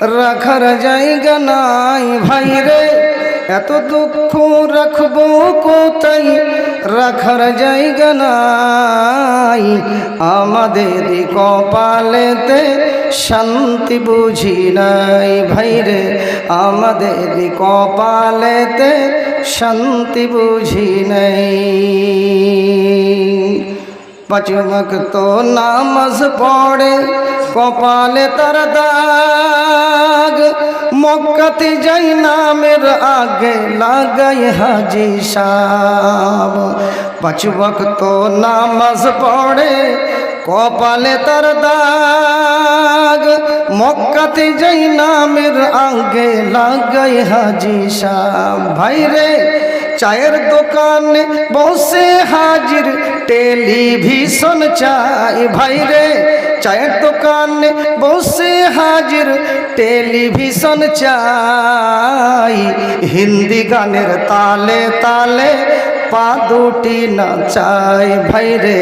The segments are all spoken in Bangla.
রাখার জায়গা নাই ভাইরে এত দুঃখ রাখব কোথায়? রাখার জায়গা নাই। আমাদের কপালেতে শান্তি বুঝি নাই ভাইরে আমাদের কপালেতে শান্তি বুঝি নাই। পাঁচ ভক্ত নামাজ পড়ে কপালে তার দাগ মক্কাতে যাই নামের আগে লাগাই হাজি সাব পাঁচ ভক্ত নামাজ পড়ে কপালে তার দাগ মক্কাতে যাই নামের আগে লাগাই হাজি সাব ভাইরে চায়ের দোকানে বসে হাজির টেলিভিশন চাই। ভাইরে চায়ের দোকানে বসে হাজির টেলিভিশন চাই। হিন্দি গানের তালে তালে পা দুটি নাচাই। ভাইরে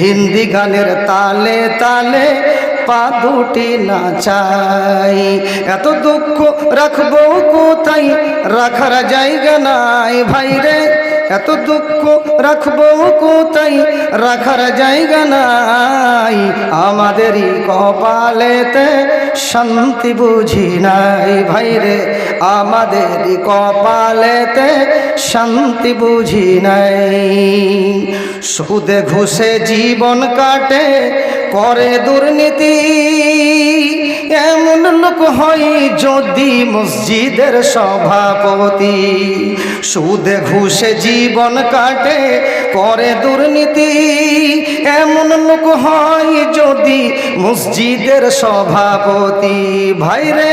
হিন্দি গানের তালে তালে পা দুটি না চাই। এত দুঃখ রাখব কোথায়? রাখার জায়গা নাই ভাইরে এত দুঃখ রাখব কোথায়? রাখার জায়গা নাই। আমাদেরই কপালেতে শান্তি বুঝি নাই ভাই ভাইরে আমাদেরই কপালেতে শান্তি বুঝি নাই। সুদে ঘুষে জীবন কাটে করে দুর্নীতি। এমন লোক হয় যদি মসজিদের সভাপতি। সুদে ঘুষে জীবন কাটে, করে দুর্নীতি। এমন লোক হয় যদি মসজিদের সভাপতি। ভাইরে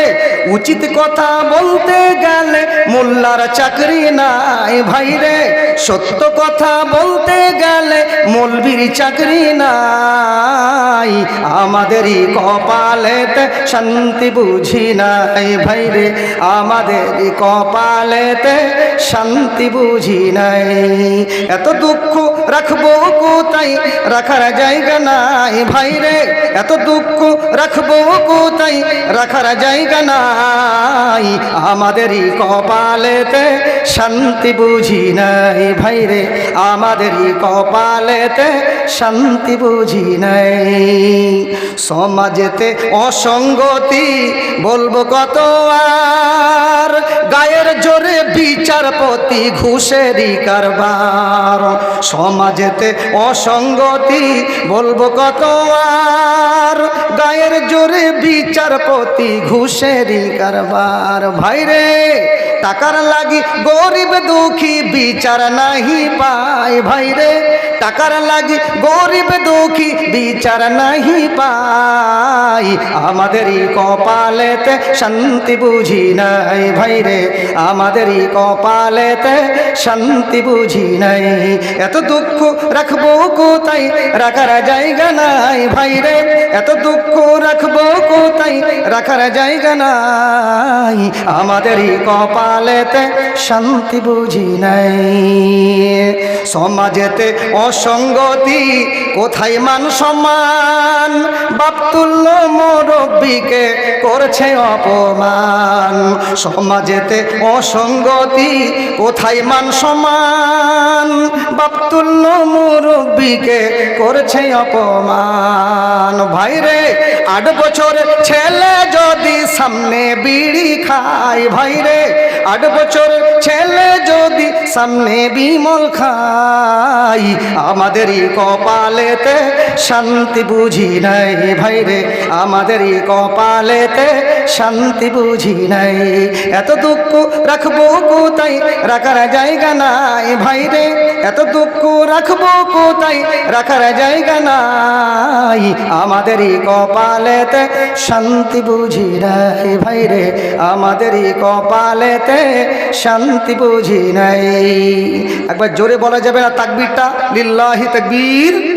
উচিত কথা বলতে গেলে মোল্লার চাকরি নাই। ভাইরে সত্য কথা বলতে গেলে মৌলবীর চাকরি নাই। আমাদেরই কপালেতে শান্তি বুঝি নাই ভাইরে আমাদেরই কপালেতে শান্তি বুঝি নাই। এত দুঃখ রাখব কোথায়? রাখার জায়গা নাই ভাইরে এত দুঃখ রাখব কোথায়? রাখার জায়গা নাই, আমাদেরই কপালেতে শান্তি বুঝি নাই ভাইরে আমাদেরই কপালেতে শান্তি বুঝি নাই। সমাজেতে অসঙ্গতি বলব কত আর? গায়ের জোরে বিচারপতি ঘুষেরই কারবার। সমাজেতে অসঙ্গতি বলব কত আর? গায়ের জোরে বিচারপতি ঘুষেরই কারবার। ভাইরে, টাকার লাগি গরিব দুঃখী বিচার নাহি পায়। ভাইরে টাকার লাগি গরিব দুঃখী বিচার নাহি পাই। আমাদেরই কপালেতে শান্তি বুঝি নাই ভাইরে আমাদেরই কপালেতে শান্তি বুঝি নাই। এত দুঃখ রাখব কোথায়? রাখার জায়গা নাই ভাইরে এত দুঃখ রাখব কোথায়? রাখার জায়গা নাই। আমাদেরই কপালেতে শান্তি বুঝি নাই। সমাজেতে অসঙ্গতি কোথায় মান সম্মান? বাপতুল্য মুরব্বীকে করছে অপমান। সমাজেতে অসঙ্গতি, কোথায় মান সমান বাপ তুল্য মুরব্বীকে করছে অপমান। ভাইরে, আট বছর ছেলে যদি সামনে বিড়ি খায়, ভাইরে, আট বছর ছেলে যদি সামনে বিমল খাই আমাদেরই কপালেতে শান্তি বুঝি নাই ভাই রে আমাদেরই কপালেতে শান্তি বুঝি নাই। এত দুঃখ রাখব কোথায়? রাখার জায়গা নাই ভাই রে। এত দুঃখ রাখব কোথায়? রাখার জায়গা নাই। আমাদেরই কপালেতে শান্তি বুঝি নাই ভাই রে। আমাদেরই কপালেতে শান্তি বুঝি নাই। একবার জোরে বলা যাবে না তাকবীরটা? লিল্লাহি তাকবীর।